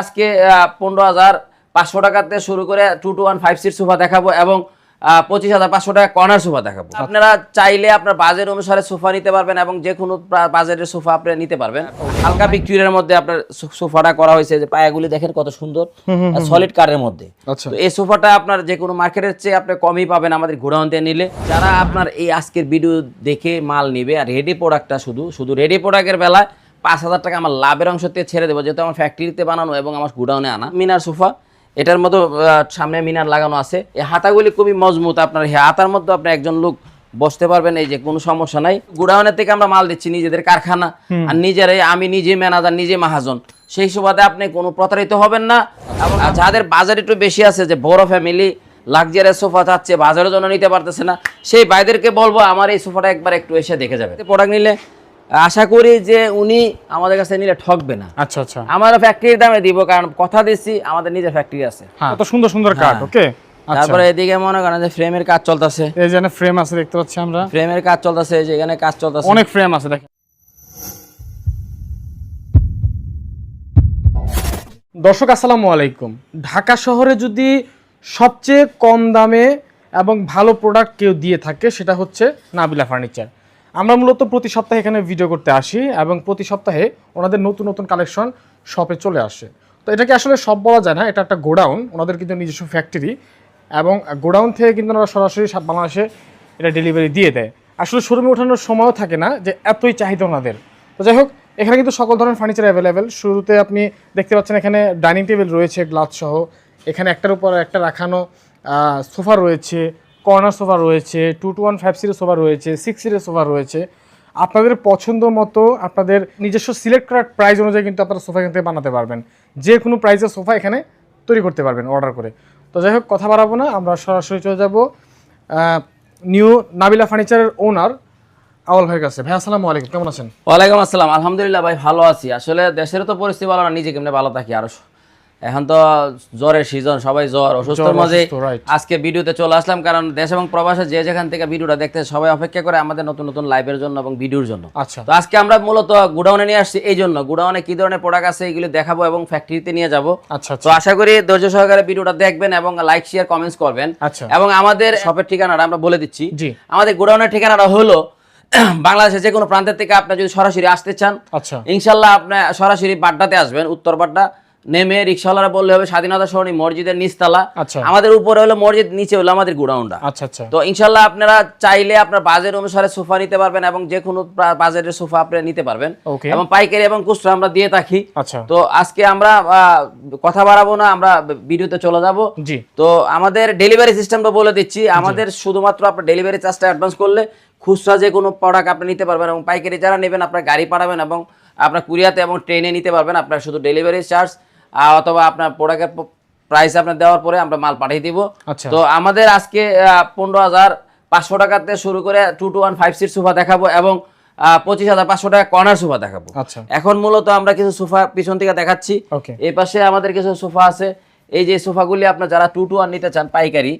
আজকে পনেরো হাজার পাঁচশো টাকাতে শুরু করে two two one five seat sofa দেখাবো এবং পঁচিশ হাজার পাঁচশো টাকা কর্নার সোফা দেখাবো। আপনারা চাইলে আপনার বাজেট অনুসারে সোফা নিতে পারবেন এবং যে কোনো বাজেটের সোফা আপনি নিতে পারবেন। হালকা ভিক্টোরিয়ার মধ্যে আপনার সোফাটা করা হয়েছে যে পায়াগুলি দেখেন কত সুন্দর সলিড কারের মধ্যে। আচ্ছা। তো এই সোফাটা আপনার যে কোনো মার্কেটের চেয়ে আপনি কমই পাবেন আমাদের গোডাউন থেকে নিলে। যারা আপনার এই আজকের ভিডিও দেখে মাল নিবে আর রেডি প্রোডাক্টটা শুধু শুধু রেডি প্রোডাক্টের বেলায় পাঁচ হাজার টাকা আমার লাভের অংশ থেকে ছেড়ে দেবো যেহেতু আমার ফ্যাক্টরিতে বানানো এবং আমার গোডাউনে আনা। মিনার সোফা এটার মতো সামনে মিনার লাগানো আছে। এই হাতাগুলি খুবই মজবুত আপনার এই হাতার মধ্যে আপনি একজন লোক বসতে পারবেন এই যে কোনো সমস্যা নাই। গোডাউনের থেকে আমরা মাল দিচ্ছি নিজেদের কারখানা। আর নিজেরাই আমি নিজে ম্যানেজার নিজে মাহাজন। সেই সুবাদে আপনি কোনো প্রতারিত হবেন না। যাদের বাজার একটু বেশি আছে যে বড় ফ্যামিলি লাক্সারিয়াস সোফা চাচ্ছে বাজারের জন্য নিতে পারতেছে না সেই ভাইদেরকে বলব আমার এই সোফাটা একবার একটু এসে দেখে যাবে। প্রোডাক্ট নিলে আশা করি যে উনি আমাদের কাছে নিলে ঠকবে না। আচ্ছা আচ্ছা। আমরা ফ্যাক্টরির দামে দিব কারণ কথা দিচ্ছি আমাদের নিজের ফ্যাক্টরি আছে। হ্যাঁ। কত সুন্দর সুন্দর কাঠ ওকে আচ্ছা তারপরে এদিকে মনে করেন যে ফ্রেমের কাজ চলতেছে। এই যে ফ্রেম আছে দেখতে পাচ্ছি আমরা। ফ্রেমের কাজ চলতেছে এই যে এখানে কাজ চলতেছে। অনেক ফ্রেম আছে দেখেন। দর্শক আসসালামু আলাইকুম। ঢাকা শহরে যদি সবচেয়ে কম দামে এবং ভালো প্রোডাক্ট কেউ দিয়ে থাকে সেটা হচ্ছে নাবিলা ফার্নিচার আমরা মূলত প্রতি সপ্তাহে এখানে ভিডিও করতে আসি এবং প্রতি সপ্তাহে ওনাদের নতুন নতুন কালেকশন শপে চলে আসে। তো এটাকে আসলে সব বলা যায় না, এটা একটা গোডাউন, ওনাদের কিন্তু নিজস্ব ফ্যাক্টরি এবং গোডাউন থেকে কিন্তু ওনারা সরাসরি সারা বাংলাদেশে এটা ডেলিভারি দিয়ে দেয়। আসলে শোরুমে ওঠানোর সময়ও থাকে না যে এতই চাহিদা ওনাদের। তো যাই হোক, এখানে কিন্তু সকল ধরনের ফার্নিচার অ্যাভেলেবেল শুরুতে আপনি দেখতে পাচ্ছেন এখানে ডাইনিং টেবিল রয়েছে গ্লাস সহ। এখানে একটার উপর একটা রাখানো সোফা রয়েছে কর্নার সোফা রয়েছে, টু টু ওয়ান ফাইভ সিটের সোফা রয়েছে, সিক্স সিটের সোফা রয়েছে। আপনাদের পছন্দ মতো আপনাদের নিজস্ব সিলেক্ট করার প্রাইস অনুযায়ী কিন্তু আপনারা সোফা এখান থেকে বানাতে পারবেন। যে কোনো প্রাইসের সোফা এখানে তৈরি করতে পারবেন অর্ডার করে। তো যাই হোক, কথা বাড়াবো না, আমরা সরাসরি চলে যাব নিউ নাবিলা ফার্নিচারের ওনার আওয়াল ভাইয়ের কাছে। ভাই, আসসালামু আলাইকুম, কেমন আছেন? ওয়ালাইকুম আসসালাম। আলহামদুলিল্লাহ ভাই, ভালো আছি। আসলে দেশের তো পরিস্থিতি ভালো না, নিজে কেমনে ভালো থাকি? আরও এখন তো জ্বরের সিজন সবাই জ্বর অসুস্থর মাঝে আজকে ভিডিওতে চলে আসলাম কারণ দেশ এবং প্রবাসে যে যেখান থেকে ভিডিওটা দেখতে সবাই অপেক্ষা করে আমাদের নতুন নতুন লাইভের জন্য এবং ভিডিওর জন্য। আচ্ছা। তো আজকে আমরা মূলত গুডাউনে নিয়ে আসছি এই জন্য গুডাউনে কি ধরনের প্রোডাক্ট আছে এগুলো দেখাবো এবং ফ্যাক্টরিতে নিয়ে যাব। আচ্ছা তো আচ্ছা আশা করি ধৈর্য সহকারে ভিডিওটা দেখবেন এবং লাইক শেয়ার কমেন্টস করবেন। আচ্ছা। এবং আমাদের শপের ঠিকানাটা আমরা বলে দিচ্ছি। আমাদের গোডাউনের ঠিকানাটা হলো বাংলাদেশের যে কোনো প্রান্তের থেকে আপনি যদি সরাসরি আসতে চান আচ্ছা। ইনশাল্লাহ আপনি সরাসরি বাড্ডাতে আসবেন উত্তর বাড্ডা। নেমে রিক্সাওয়ালারা বললে হবে স্বাধীনতা সরণি মসজিদের নিচতলা। আচ্ছা। আমাদের উপরে হলো মসজিদ নিচে হলো আমাদের গোডাউনটা আচ্ছা আচ্ছা। তো ইনশাল্লাহ আপনারা চাইলে আপনার বাজেট অনুসারে সোফা নিতে পারবেন এবং যে কোনো বাজেটের সোফা আপনি নিতে পারবেন। এবং পাইকারি এবং খুচরা আমরা দিয়ে থাকি। আচ্ছা। তো আজকে আমরা কথা বাড়াবো না আমরা ভিডিওতে চলে যাব। জি। তো আমাদের ডেলিভারি সিস্টেমটা বলে দিচ্ছি। আমাদের শুধুমাত্র আপনার ডেলিভারি চার্জটা অ্যাডভান্স করলে খুচরা যে কোনো প্রোডাক্ট আপনি নিতে পারবেন এবং পাইকারি যারা নেবেন আপনার গাড়ি পাঠাবেন এবং আপনার কুরিয়াতে এবং ট্রেনে নিতে পারবেন। আপনার শুধু ডেলিভারি চার্জ অথবা আপনার প্রোডাক্টের প্রাইস আপনার দেওয়ার পরে আমরা মাল পাঠিয়ে দিব। আচ্ছা। তো আমাদের আজকে পনেরো হাজার পাঁচশো টাকাতে শুরু করে two two one five seat sofa দেখাবো এবং পঁচিশ হাজার পাঁচশো টাকা কর্নার সোফা দেখাবো। আচ্ছা। এখন মূলত আমরা কিছু সোফা পিছন থেকে দেখাচ্ছি। এ পাশে আমাদের কিছু সোফা আছে। এই যে সোফাগুলি আপনার যারা টু টু ওয়ান নিতে চান পাইকারি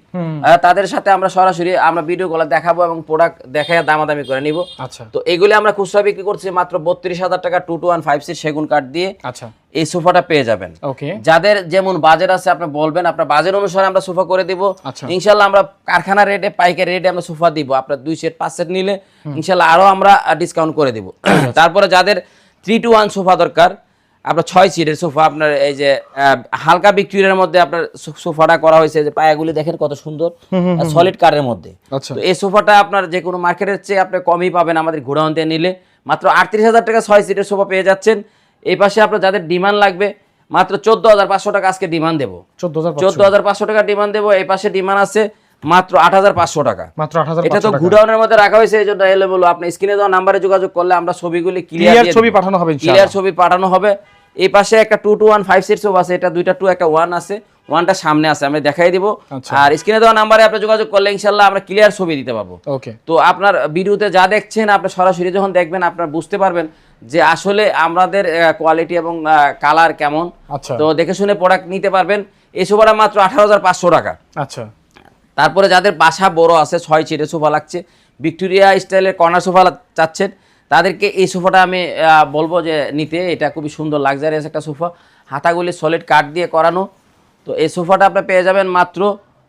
তাদের সাথে আমরা সরাসরি আমরা ভিডিও গুলো দেখাবো এবং প্রোডাক্ট দেখায় দামাদামি করে নিব। আচ্ছা। তো এগুলি আমরা খুচরা বিক্রি করছি মাত্র বত্রিশ হাজার টাকা two two one five seat সেগুন কাঠ দিয়ে। আচ্ছা। এই সোফাটা পেয়ে যাবেন। ওকে যাদের যেমন বাজেট আছে আপনি বলবেন আপনার বাজেট অনুসারে আমরা সোফা করে দিব। আচ্ছা। ইনশাল্লাহ আমরা কারখানা রেটে পাইকারি রেটে আমরা সোফা দিব। আপনার দুই সেট পাঁচ সেট নিলে ইনশাল্লাহ আরও আমরা ডিসকাউন্ট করে দিব। তারপরে যাদের থ্রি টু ওয়ান সোফা দরকার আপনার ছয় সিটের সোফা আপনার এই যে হালকা ভিক্টোরিয়ার মধ্যে আপনার সোফাটা করা হয়েছে যে পায়াগুলি দেখেন কত সুন্দর সলিড কারের মধ্যে। আচ্ছা। তো এই সোফাটা আপনার যে কোনো মার্কেটের চেয়ে আপনি কমই পাবেন আমাদের থেকে নিলে। মাত্র আটত্রিশ হাজার টাকা ছয় সিটের সোফা পেয়ে যাচ্ছেন। এই পাশে আপনার যাদের ডিমান্ড লাগবে মাত্র চোদ্দ হাজার পাঁচশো টাকা আজকে ডিমান্ড দেবো। চোদ্দ হাজার চোদ্দ হাজার পাঁচশো টাকা ডিমান্ড দেবো এই পাশে ডিমান্ড আছে। মাত্র আট হাজার পাঁচশো টাকা। মাত্র আট হাজার এটা তো গুডাউনের মধ্যে রাখা হয়েছে এই জন্য এলে বলো আপনি স্ক্রিনে দেওয়া নাম্বারে যোগাযোগ করলে আমরা ছবিগুলি ক্লিয়ার ছবি পাঠানো হবে ক্লিয়ার ছবি পাঠানো হবে। এই পাশে একটা two two one five seat sofa আছে এটা দুইটা টু একটা ওয়ান আছে। ওয়ানটা সামনে আছে আমি দেখাই দিব। আচ্ছা। আর স্ক্রিনে দেওয়া নাম্বারে আপনি যোগাযোগ করলে ইনশাল্লাহ আমরা ক্লিয়ার ছবি দিতে পারব। ওকে তো আপনার ভিডিওতে যা দেখছেন আপনি সরাসরি যখন দেখবেন আপনার বুঝতে পারবেন যে আসলে আমাদের কোয়ালিটি এবং কালার কেমন। আচ্ছা। তো দেখে শুনে প্রোডাক্ট নিতে পারবেন। এই সোফাটা মাত্র আঠারো হাজার পাঁচশো টাকা। আচ্ছা। তারপরে যাদের বাসা বড় আছে ছয় চিটে সোফা লাগছে। ভিক্টোরিয়া স্টাইলের কর্নার সোফা চাচ্ছেন। তাদেরকে এই সোফাটা আমি বলব যে নিতে এটা খুবই সুন্দর লাক্সারিয়াস একটা সোফা। হাতাগুলি সলিড কাঠ দিয়ে করানো। তো এই সোফাটা আপনি পেয়ে যাবেন মাত্র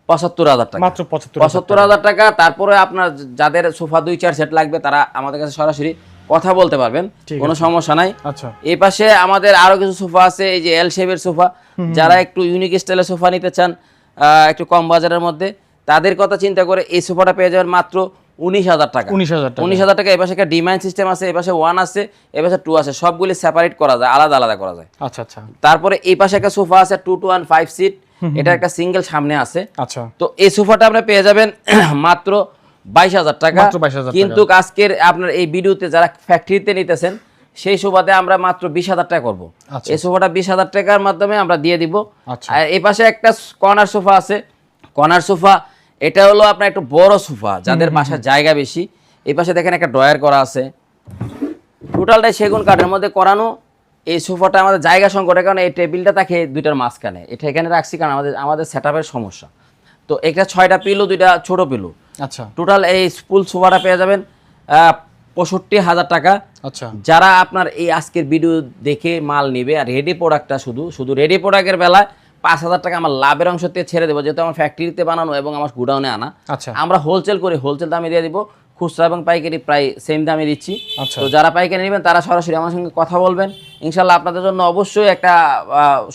পঁচাত্তর হাজার টাকা। মাত্র পঁচাত্তর পঁচাত্তর হাজার টাকা তারপরে আপনার যাদের সোফা দুই চার সেট লাগবে তারা আমাদের কাছে সরাসরি কথা বলতে পারবেন। কোনো সমস্যা নাই। আচ্ছা। এই পাশে আমাদের আরও কিছু সোফা আছে এই যে এল শেপের সোফা। যারা একটু ইউনিক স্টাইলের সোফা নিতে চান একটু কম বাজারের মধ্যে তাদের কথা চিন্তা করে এই সোফাটা পেয়ে যাবেন মাত্র উনিশ হাজার টাকা। উনিশ হাজার টাকা। উনিশ হাজার টাকা এপাশে একটা ডিমাইন সিস্টেম আছে এপাশে ওয়ান আছে এপাশে টু আছে সবগুলি সেপারেট করা যায় আলাদা আলাদা করা যায়। আচ্ছা আচ্ছা। তারপরে এই পাশে একটা সোফা আছে two two one five seat এটা একটা সিঙ্গেল সামনে আছে। আচ্ছা। তো এই সোফাটা আপনি পেয়ে যাবেন মাত্র বাইশ হাজার টাকা। মাত্র 22,000 টাকা। কিন্তু আজকের আপনার এই ভিডিওতে যারা ফ্যাক্টরিতে নিতেছেন সেই সোফাতে আমরা মাত্র বিশ হাজার টাকা করব। আচ্ছা। এই সোফাটা বিশ হাজার টাকার মাধ্যমে আমরা দিয়ে দিব। আচ্ছা। আর এই পাশে একটা কর্নার সোফা আছে। কর্নার সোফা এটা হলো আপনার একটু বড় সোফা যাদের বাসার জায়গা বেশি। এই পাশে দেখেন একটা ড্রয়ার করা আছে। টোটালটাই সেগুন কাঠের মধ্যে করানো। এই সোফাটা আমাদের জায়গা সংকটের কারণে এই টেবিলটা থাকে দুইটার মাঝখানে। এটা এখানে রাখছি কারণ আমাদের আমাদের সেট সমস্যা। তো এটা ছয়টা পিলো দুইটা ছোট পিলো আচ্ছা। টোটাল এই ফুল সোফাটা পেয়ে যাবেন পঁয়ষট্টি হাজার টাকা। আচ্ছা। যারা আপনার এই আজকের ভিডিও দেখে মাল নিবে আর রেডি প্রোডাক্টটা শুধু শুধু রেডি প্রোডাক্টের বেলায় পাঁচ হাজার টাকা আমার লাভের অংশ থেকে ছেড়ে দেবো যেহেতু আমার ফ্যাক্টরিতে বানানো এবং আমার গুডাউনে আনা। আচ্ছা। আমরা হোলসেল করি হোলসেল দামে দিয়ে দিব। খুচরা এবং পাইকারি প্রায় সেম দামে দিচ্ছি। আচ্ছা। তো যারা পাইকারি নেবেন তারা সরাসরি আমার সঙ্গে কথা বলবেন। ইনশাল্লাহ আপনাদের জন্য অবশ্যই একটা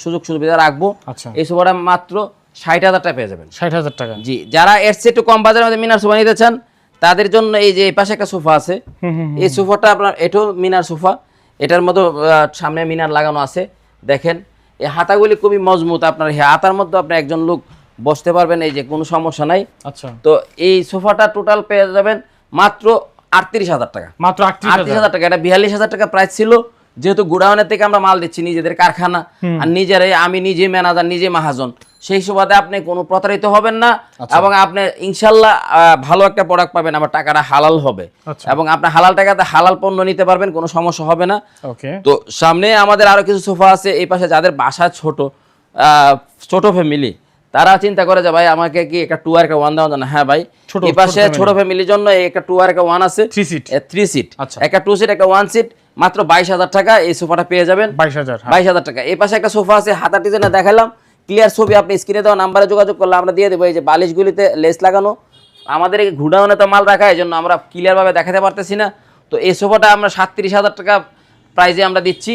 সুযোগ সুবিধা রাখব। আচ্ছা। এই সোফাটা মাত্র ষাট হাজার টাকা পেয়ে যাবেন। ষাট হাজার টাকা। জি যারা এর চেয়ে একটু কম বাজারের মধ্যে মিনার সোফা নিতে চান তাদের জন্য এই যে এই পাশে একটা সোফা আছে। এই সোফাটা আপনার এটাও মিনার সোফা। এটার মতো সামনে মিনার লাগানো আছে। দেখেন এই হাতাগুলি খুবই মজবুত আপনার হাতার মধ্যে আপনি একজন লোক বসতে পারবেন এই যে কোনো সমস্যা নাই। আচ্ছা। তো এই সোফাটা টোটাল পেয়ে যাবেন মাত্র আটত্রিশ হাজার টাকা। মাত্র আটত্রিশ আটত্রিশ হাজার টাকা এটা বিয়াল্লিশ হাজার টাকা প্রাইস ছিল। যেহেতু গুডাউনের থেকে আমরা মাল দিচ্ছি নিজেদের কারখানা। আর নিজেরাই আমি নিজে ম্যানেজার নিজে মাহাজন। সেই সুবাদে আপনি কোনো প্রতারিত হবেন না আচ্ছা। এবং আপনি ইনশাল্লাহ ভালো একটা প্রোডাক্ট পাবেন আমার টাকাটা হালাল হবে। আচ্ছা। এবং আপনি হালাল টাকাতে হালাল পণ্য নিতে পারবেন কোনো সমস্যা হবে না। তো সামনে আমাদের আরও কিছু সোফা আছে এই পাশে যাদের বাসা ছোট ছোট ফ্যামিলি তারা চিন্তা করে যে ভাই আমাকে কি একটা টু আর একটা ওয়ান দেওয়া যায় না? হ্যাঁ ভাই। ছোট- এই পাশে ছোট ফ্যামিলির জন্য একটা টু আর একটা ওয়ান আছে। Three seat three seat. একটা টু সিট একটা ওয়ান সিট মাত্র বাইশ হাজার টাকা এই সোফাটা পেয়ে যাবেন। বাইশ হাজার হ্যাঁ। বাইশ হাজার টাকা। এই পাশে একটা সোফা আছে হাতা ডিজাইনে দেখালাম ক্লিয়ার ছবি আপনি স্ক্রিনে দেওয়া নাম্বারে যোগাযোগ করলে আমরা দিয়ে দেবো। এই যে বালিশগুলিতে লেস লাগানো। আমাদের এই ঘুডাউনে তো মাল রাখা এই জন্য আমরা ক্লিয়ারভাবে দেখাতে পারতেছি না। তো এই সোফাটা আমরা সাতত্রিশ হাজার টাকা প্রাইজে আমরা দিচ্ছি।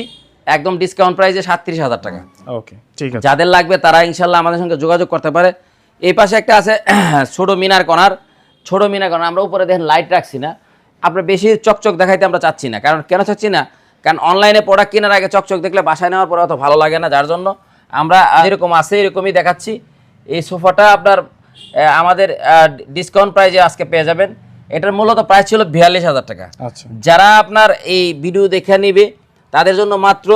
একদম ডিসকাউন্ট প্রাইজে সাতত্রিশ হাজার টাকা। ওকে ঠিক আছে। যাদের লাগবে তারা ইনশাল্লাহ আমাদের সঙ্গে যোগাযোগ করতে পারে। এই পাশে একটা আছে ছোট মিনার কর্নার ছোট মিনার কর্নার আমরা উপরে দেখেন লাইট রাখছি না। আপনার বেশি চকচক দেখাইতে আমরা চাচ্ছি না। কারণ কেন চাচ্ছি না? কারণ অনলাইনে প্রোডাক্ট কেনার আগে চকচক দেখলে বাসায় নেওয়ার পরে অত ভালো লাগে না যার জন্য। আমরা যেরকম আছে এরকমই দেখাচ্ছি। এই সোফাটা আপনার আমাদের ডিসকাউন্ট প্রাইজে আজকে পেয়ে যাবেন। এটার মূলত প্রাইস ছিল বিয়াল্লিশ হাজার টাকা। আচ্ছা। যারা আপনার এই ভিডিও দেখে নিবে তাদের জন্য মাত্র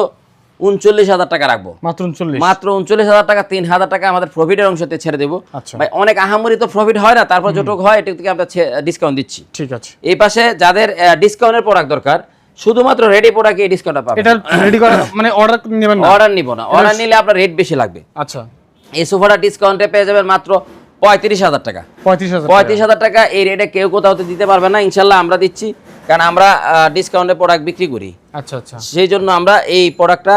উনচল্লিশ হাজার টাকা রাখব। মাত্র উনচল্লিশ? মাত্র উনচল্লিশ হাজার টাকা তিন হাজার টাকা আমাদের প্রফিটের অংশতে ছেড়ে দেবো। আচ্ছা। ভাই অনেক আহামরি তো প্রফিট হয় না তারপর যেটুকু হয় এটুকু থেকে আমরা ডিসকাউন্ট দিচ্ছি। ঠিক আছে। এই পাশে যাদের ডিসকাউন্টের প্রোডাক্ট দরকার শুধুমাত্র রেডি প্রোডাক্টে এই ডিসকাউন্টটা পাবেন। এটা রেডি করা মানে অর্ডার নেবেন না? অর্ডার নিব না। অর্ডার নিলে আপনার রেট বেশি লাগবে। আচ্ছা। এই সোফাটা ডিসকাউন্টে পেয়ে যাবেন মাত্র পঁয়ত্রিশ হাজার টাকা। পঁয়ত্রিশ হাজার পঁয়ত্রিশ হাজার টাকা এই রেটে কেউ কোথাও তো দিতে পারবে না। ইনশাল্লাহ আমরা দিচ্ছি। কারণ আমরা ডিসকাউন্টে প্রোডাক্ট বিক্রি করি। আচ্ছা আচ্ছা। সেই জন্য আমরা এই প্রোডাক্টটা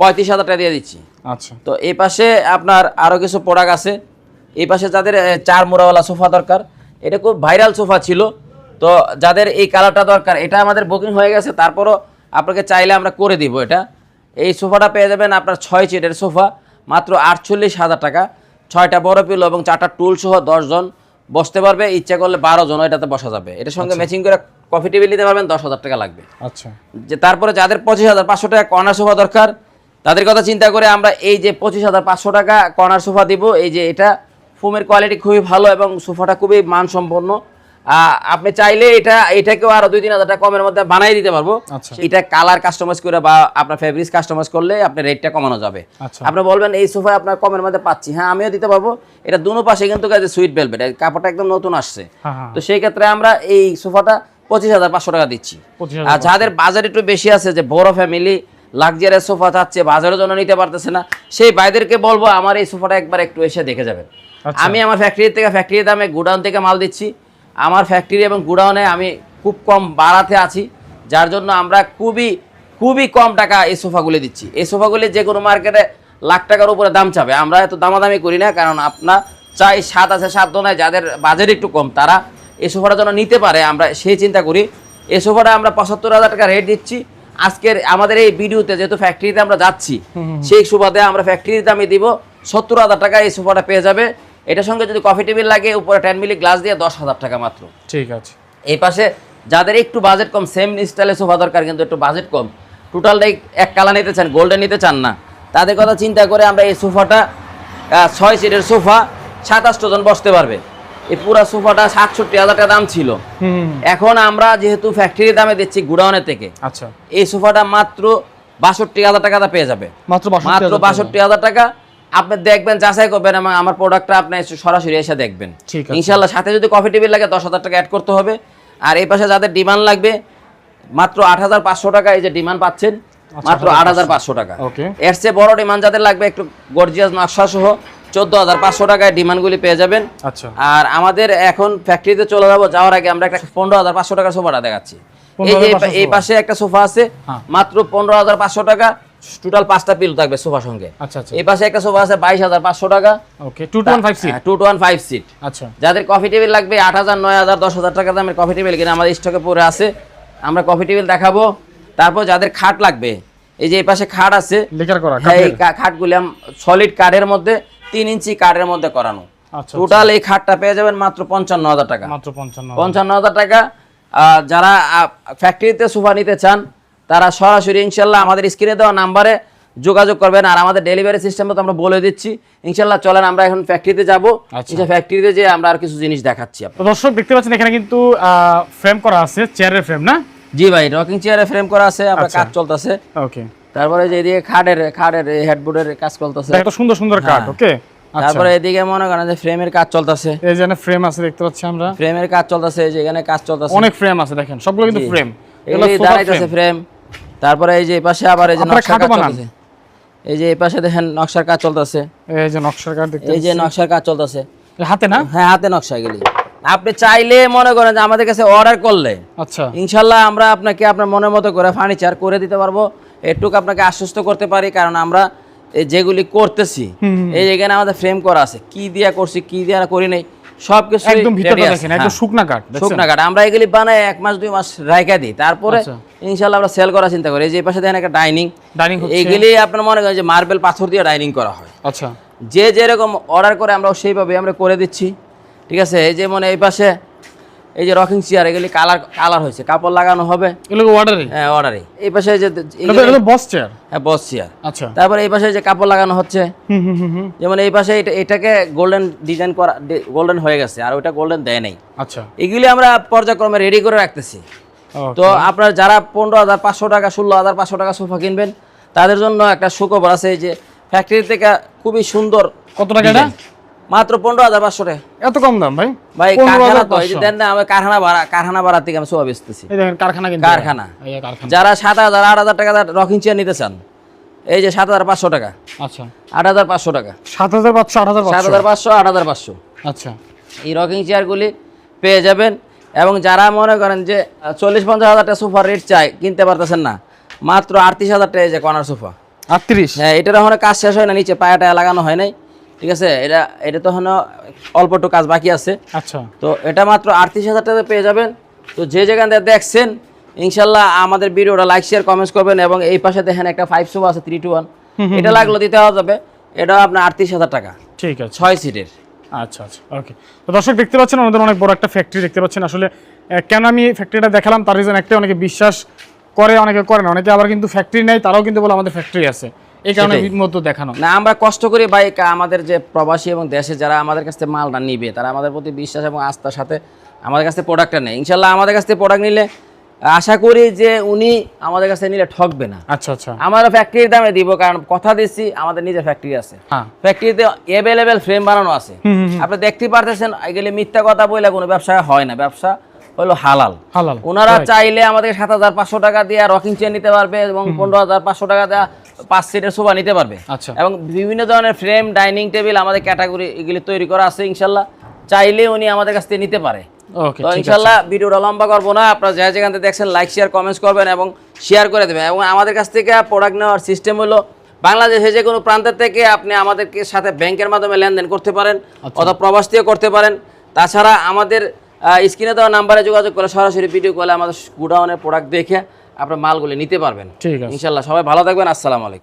পঁয়ত্রিশ হাজার টাকা দিয়ে দিচ্ছি। আচ্ছা। তো এই পাশে আপনার আরও কিছু প্রোডাক্ট আছে। এই পাশে যাদের চার মোড়াওয়ালা সোফা দরকার। এটা খুব ভাইরাল সোফা ছিল। তো যাদের এই কালারটা দরকার এটা আমাদের বুকিং হয়ে গেছে তারপরও আপনাকে চাইলে আমরা করে দিব এটা। এই সোফাটা পেয়ে যাবেন আপনার ছয় চিটের সোফা মাত্র আটচল্লিশ হাজার টাকা। ছয়টা বড় পিলো এবং চারটা টুল সহ দশজন বসতে পারবে ইচ্ছা করলে বারো জন এটাতে বসা যাবে। এটার সঙ্গে ম্যাচিং করে কফি টেবিল নিতে পারবেন দশ হাজার টাকা লাগবে। আচ্ছা। যে তারপরে যাদের পঁচিশ হাজার পাঁচশো টাকা কর্নার সোফা দরকার তাদের কথা চিন্তা করে আমরা এই যে পঁচিশ হাজার পাঁচশো টাকা কর্নার সোফা দিব। এই যে এটা ফোমের কোয়ালিটি খুবই ভালো এবং সোফাটা খুবই মানসম্পন্ন। আপনি চাইলে এটা এটাকেও আরও দুই তিন হাজার টাকা কমের মধ্যে বানাই দিতে পারব। আচ্ছা। এটা কালার কাস্টমাইজ করে বা আপনার ফেব্রিক্স কাস্টমাইজ করলে আপনার রেটটা কমানো যাবে। আচ্ছা। আপনি বলবেন এই সোফা আপনার কমের মধ্যে পাচ্ছি। হ্যাঁ আমিও দিতে পারব। এটা দুনো পাশে কিন্তু সুইট ভেলভেট কাপড়টা একদম নতুন আসছে। হ্যাঁ হ্যাঁ। তো সেই ক্ষেত্রে আমরা এই সোফাটা পঁচিশ হাজার পাঁচশো টাকা দিচ্ছি। আর যাদের বাজার একটু বেশি আছে যে বড় ফ্যামিলি লাক্সারিয়াস সোফা চাচ্ছে বাজারের জন্য নিতে পারতেছে না সেই ভাইদেরকে বলব আমার এই সোফাটা একবার একটু এসে দেখে যাবেন। আচ্ছা। আমি আমার ফ্যাক্টরি থেকে ফ্যাক্টরি দামে গুডাউন থেকে মাল দিচ্ছি। আমার ফ্যাক্টরি এবং গুডাউনে আমি খুব কম বাড়াতে আছি যার জন্য আমরা খুবই খুবই কম টাকা এই সোফাগুলি দিচ্ছি। এই সোফাগুলি যে কোনো মার্কেটে লাখ টাকার উপরে দাম চাবে। আমরা এত দামাদামি করি না কারণ আপনার চাই সাত আছে সাত নয় যাদের বাজেট একটু কম তারা এই সোফাটা যেন নিতে পারে। আমরা সেই চিন্তা করি। এই সোফাটা আমরা পঁচাত্তর হাজার টাকা রেট দিচ্ছি। আজকের আমাদের এই ভিডিওতে যেহেতু ফ্যাক্টরিতে আমরা যাচ্ছি সেই সুবাদে আমরা ফ্যাক্টরির দামে দিব সত্তর হাজার টাকা এই সোফাটা পেয়ে যাবে। এটার সঙ্গে যদি কফি টেবিল লাগে উপরে টেন মিলি গ্লাস দিয়ে দশ হাজার টাকা মাত্র। ঠিক আছে। এই পাশে যাদের একটু বাজেট কম সেম স্টাইলের সোফা দরকার কিন্তু একটু বাজেট কম টোটালটাই এক কালার নিতে চান গোল্ডেন নিতে চান না। তাদের কথা চিন্তা করে আমরা এই সোফাটা ছয় সিটের সোফা সাতাশটো জন বসতে পারবে। এই পুরো সোফাটা সাতষট্টি হাজার টাকা দাম ছিল। হুম এখন আমরা যেহেতু ফ্যাক্টরির দামে দিচ্ছি গুডাউনের থেকে আচ্ছা। এই সোফাটা মাত্র বাষট্টি হাজার টাকা পেয়ে যাবে। মাত্র মাত্র বাষট্টি হাজার টাকা আপনি দেখবেন যাচাই করবেন এবং আমার প্রোডাক্টটা আপনি সরাসরি এসে দেখবেন। ইনশাল্লাহ সাথে যদি কফি টেবিল লাগে দশ হাজার টাকা অ্যাড করতে হবে। আর এই পাশে যাদের ডিমান্ড লাগবে মাত্র আট হাজার পাঁচশো টাকা এই যে ডিমান্ড পাচ্ছেন মাত্র আট হাজার পাঁচশো। টাকা। ওকে। এর চেয়ে বড় ডিমান্ড যাদের লাগবে একটু গর্জিয়াস নকশা সহ চোদ্দ হাজার পাঁচশো টাকায় ডিমান্ডগুলি পেয়ে যাবেন। আচ্ছা। আর আমাদের এখন ফ্যাক্টরিতে চলে যাব যাওয়ার আগে আমরা একটা পনেরো হাজার পাঁচশো টাকার সোফাটা দেখাচ্ছি। এই যে এই পা- 15,500 এই পাশে একটা সোফা আছে হ্যাঁ। মাত্র পনেরো হাজার পাঁচশো টাকা। টোটাল পাঁচটা পিল থাকবে সোফার সঙ্গে। আচ্ছা আচ্ছা। এই পাশে একটা সোফা আছে বাইশ হাজার পাঁচশো টাকা। Okay two two one five seat two two one five seat আচ্ছা। যাদের কফি টেবিল লাগবে আট হাজার নয় হাজার দশ হাজার টাকা দামের কফি টেবিল কিনে আমাদের স্টকে পড়ে আছে। আমরা কফি টেবিল দেখাবো। তারপর যাদের খাট লাগবে এই যে এই পাশে খাট আছে লেকার করা হ্যাঁ এই খাটগুলি সলিড কাঠের মধ্যে তিন ইঞ্চি কাঠের মধ্যে করানো। আচ্ছা টোটাল এই খাটটা পেয়ে যাবেন মাত্র পঞ্চান্ন হাজার টাকা। মাত্র পঞ্চান্ন হাজার। টাকা। যারা ফ্যাক্টরিতে সোফা নিতে চান তারা সরাসরি ইনশাল্লাহ আমাদের স্ক্রিনে দেওয়া নাম্বারে যোগাযোগ করবেন। আর আমাদের ডেলিভারি সিস্টেমটা তো আমরা বলে দিচ্ছি। ইনশাল্লাহ চলেন আমরা এখন ফ্যাক্টরিতে যাব। আচ্ছা। ফ্যাক্টরিতে যে আমরা আর কিছু জিনিস দেখাচ্ছি। দর্শক দেখতে পাচ্ছেন এখানে কিন্তু ফ্রেম করা আছে চেয়ারের ফ্রেম না? জি ভাই রকিং চেয়ারে ফ্রেম করা আছে আমরা আচ্ছা। কাজ চলতেছে। ওকে তারপরে যে এদিকে খাটের খাটের হেডবোর্ডের কাজ চলতেছে। একটা সুন্দর সুন্দর কাঠ হ্যাঁ। ওকে আচ্ছা। তারপরে এদিকে মনে করেন যে ফ্রেমের কাজ চলতেছে। এই যে ফ্রেম আছে দেখতে পাচ্ছি আমরা। ফ্রেমের কাজ চলতেছে এই যে এখানে কাজ চলতেছে। অনেক ফ্রেম আছে দেখেন। সবগুলো কিন্তু ফ্রেম এগুলি দাঁড়াইতেছে ফ্রেম তারপরে এই যে এই পাশে আবার এই যে নকশার কাজ চলতেছে। এই যে এই পাশে দেখেন নকশার কাজ চলতেছে। এই যে নকশার দেখতে এই যে নকশার কাজ চলতেছে। হাতে না? হ্যাঁ হাতে নকশা এগুলি। আপনি চাইলে মনে করেন যে আমাদের কাছে অর্ডার করলে আচ্ছা। ইনশাল্লাহ আমরা আপনাকে আপনার মনের মতো করে ফার্নিচার করে দিতে পারব। এটুকু আপনাকে আশ্বস্ত করতে পারি কারণ আমরা এই যেগুলি করতেছি এই এখানে আমাদের ফ্রেম করা আছে। কি দিয়া করছি কি দিয়া করি নাই সব কিছু একদম ভিতরটা দেখেন একদম শুকনা কাঠ শুকনা কাঠ। আমরা এগুলি বানাই এক মাস দুই মাস রাইখা দিই। তারপরে ইনশাআল্লাহ ইনশাল্লাহ আমরা সেল করার চিন্তা করি। এই যে এই পাশে দেখেন একটা ডাইনিং ডাইনিং হচ্ছে। এইগুলি আপনার মনে করেন যে মার্বেল পাথর দিয়ে ডাইনিং করা হয়। আচ্ছা। যে যেরকম অর্ডার করে আমরা সেইভাবে আমরা করে দিচ্ছি। ঠিক আছে? এই যে মনে এই পাশে এই যে রকিং চেয়ার এগুলি কালার কালার হয়েছে। কাপড় লাগানো হবে। এগুলো অর্ডারে হ্যাঁ অর্ডারে এই পাশে যে বস চেয়ার হ্যাঁ বস চেয়ার আচ্ছা। তারপরে এই পাশে যে কাপড় লাগানো হচ্ছে। যেমন এই পাশে এটাকে গোল্ডেন ডিজাইন করা গোল্ডেন হয়ে গেছে আর গোল্ডেন দেয় নাই। আচ্ছা। এগুলি আমরা পর্যায়ক্রমে রেডি করে রাখতেছি। তো আপনার যারা পনেরো হাজার পাঁচশো টাকা ষোলো হাজার পাঁচশো টাকা সোফা কিনবেন তাদের জন্য একটা সুখবর আছে এই যে ফ্যাক্টরি থেকে খুবই সুন্দর কত টাকা। মাত্র পনেরো হাজার পাঁচশো টাকা। এত কম দাম ভাই? ভাই কারখানা তো এই যে দেন না আমি কারখানা ভাড়া কারখানা ভাড়া থেকে আমি সোফা বেচতেছি। কারখানা কারখানা। যারা সাত হাজার আট হাজার টাকা রকিং চেয়ার নিতে চান এই যে সাত হাজার পাঁচশো টাকা। আচ্ছা। আট হাজার পাঁচশো টাকা। সাত হাজার পাঁচশো আট হাজার সাত হাজার পাঁচশো আট হাজার পাঁচশো। আচ্ছা। এই রকিং চেয়ারগুলি পেয়ে যাবেন এবং যারা মনে করেন যে চল্লিশ পঞ্চাশ হাজার টাকা সোফার রেট চাই কিনতে পারতেছেন না মাত্র আটত্রিশ হাজার টাকা এই যে কর্নার সোফা আটত্রিশ? হ্যাঁ এটার ওখানে কাজ শেষ হয় না নিচে পায়া লাগানো হয় নাই। ঠিক আছে? এটা এটা তো ওখানে অল্প একটু কাজ বাকি আছে। আচ্ছা। তো এটা মাত্র আটত্রিশ হাজার টাকা পেয়ে যাবেন। তো যে যেখান থেকে দেখছেন ইনশাল্লাহ আমাদের ভিডিওটা লাইক শেয়ার কমেন্টস করবেন এবং এই পাশে দেখেন একটা ফাইভ সোফা আছে থ্রি টু ওয়ান এটা লাগল দিতে যাবে। এটা আপনার আটত্রিশ হাজার টাকা। ঠিক আছে। ছয় সিটের আচ্ছা আচ্ছা ওকে তো দর্শক দেখতে পাচ্ছেন আমাদের অনেক বড় একটা ফ্যাক্টরি দেখতে পাচ্ছেন। আসলে কেন আমি ফ্যাক্টরিটা দেখালাম? তার রিজন একটা অনেকে বিশ্বাস করে অনেকে করে না। অনেকে আবার কিন্তু ফ্যাক্টরি নেই তারাও কিন্তু বলে আমাদের ফ্যাক্টরি আছে। এই কারণে মতো দেখানো। না আমরা কষ্ট করি ভাই আমাদের যে প্রবাসী এবং দেশে যারা আমাদের কাছ থেকে মালটা নিবে তারা আমাদের প্রতি বিশ্বাস এবং আস্থার সাথে আমাদের কাছ থেকে প্রোডাক্টটা নেয়। ইনশাল্লাহ আমাদের কাছ থেকে প্রোডাক্ট নিলে আশা করি যে উনি আমাদের কাছ নিলে ঠকবে না। আচ্ছা আচ্ছা। আমরা ফ্যাক্টরির দামে দিব কারণ কথা দিচ্ছি আমাদের নিজের ফ্যাক্টরি আছে। ফ্যাক্টরিতে অ্যাভেলেবেল ফ্রেম বানানো আছে। আপনি দেখতে পারতেছেন এগুলি মিথ্যা কথা বলে কোনো ব্যবসা হয় না। ব্যবসা হলো হালাল। হালাল ওনারা চাইলে আমাদের সাত হাজার পাঁচশো টাকা দিয়ে রকিং চেয়ার নিতে পারবে এবং পনেরো হাজার পাঁচশো টাকা দেওয়া পাঁচ সিটের সোফা নিতে পারবে। আচ্ছা। এবং বিভিন্ন ধরনের ফ্রেম ডাইনিং টেবিল আমাদের ক্যাটাগরি এগুলি তৈরি করা আছে ইনশাল্লাহ। চাইলে উনি আমাদের কাছ থেকে নিতে পারে। তো ইনশাল্লাহ ভিডিওটা লম্বা করব না আপনারা যা যেখান থেকে দেখছেন লাইক শেয়ার কমেন্টস করবেন এবং শেয়ার করে দেবেন। এবং আমাদের কাছ থেকে প্রোডাক্ট নেওয়ার সিস্টেম হলো বাংলাদেশে যে কোনো প্রান্তের থেকে আপনি আমাদেরকে সাথে ব্যাংকের মাধ্যমে লেনদেন করতে পারেন অথবা প্রবাস থেকে করতে পারেন। তাছাড়া আমাদের স্ক্রিনে দেওয়া নাম্বারে যোগাযোগ করে সরাসরি ভিডিও কলে আমাদের গুডাউনের প্রোডাক্ট দেখে আপনার মালগুলি নিতে পারবেন। ঠিক আছে। ইনশাল্লাহ সবাই ভালো থাকবেন আসসালামু আলাইকুম।